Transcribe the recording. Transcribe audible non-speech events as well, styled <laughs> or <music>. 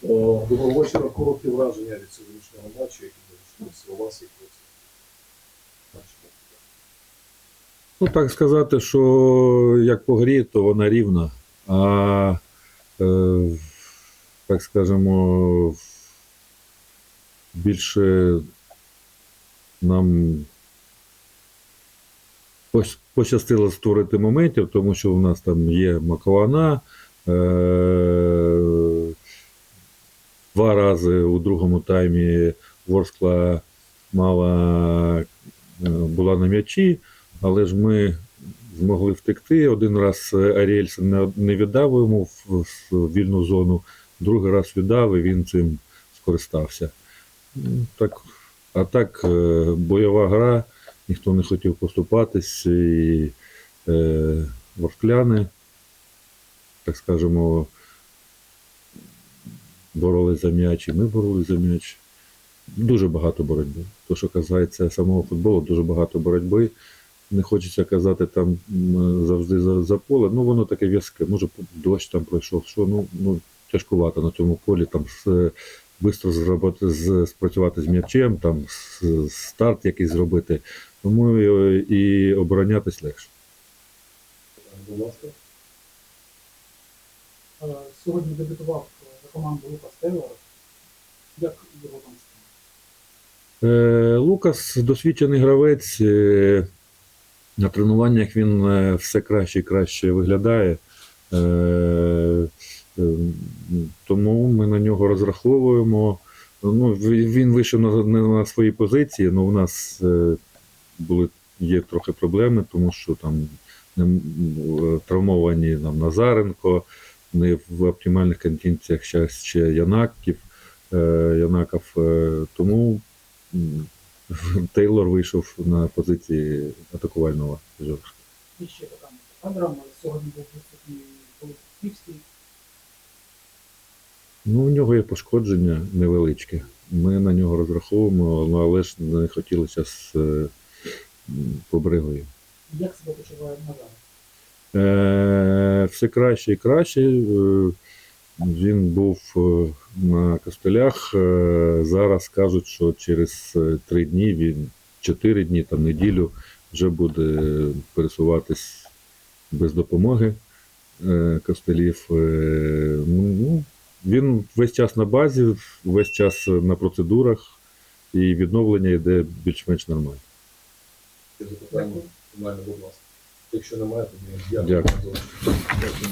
Доброго вечора. Короткі враження від сьогоднішнього матчу, які залишилися у вас і Ну, так сказати, що як по грі, то вона рівна. А е, так скажемо, більше нам пощастило створити моментів, тому що у нас там є Макована. Е, два рази у другому таймі Ворскла мала, е, була на м'ячі, але ж ми змогли втекти. Один раз Аріельсен не, віддав йому в, вільну зону, другий раз віддав і він цим скористався. Так, а так, е, бойова гра, ніхто не хотів поступатись, і е, ворскляни, так скажемо, боролись за м'яч, і ми боролись за м'яч. Дуже багато боротьби. То, що казається самого футболу, дуже багато боротьби. Не хочеться казати там завжди за, за поле. Ну, воно таке в'язке. Може, дощ там пройшов, що ну, ну тяжкувато на цьому полі там швидко з, спрацювати з м'ячем, там з, старт якийсь зробити. Тому і, і оборонятись легше. Будь ласка. Е, Сьогодні дебютував е, команду Лукас Тейлор. Як його там стане? Лукас досвідчений гравець. е, На тренуваннях він е, все краще і краще виглядає. Е, Тому ми на нього розраховуємо. Ну, він вийшов на, на свої позиції, але у нас були, є трохи проблеми, тому що там травмовані нам Назаренко, не в оптимальних кондиціях ще, ще Янаків, е, Янаков. е, Тому <laughs> Тейлор вийшов на позиції атакувального жорстка. І ще питання по. Сьогодні був виступний. Ну, у нього є пошкодження невеличке. Ми на нього розраховуємо, ну, але ж не хотілося з е, побригою. Як себе почуває Назар? Все краще і краще. Е, Він був е, на костелях. Е, Зараз кажуть, що через три дні, він чотири дні, там неділю, вже буде пересуватись без допомоги костелів. Е, Ну, він весь час на базі, весь час на процедурах, і відновлення йде більш-менш нормально. Запитання? Будь ласка. Якщо немає, то я Дякую. дякую.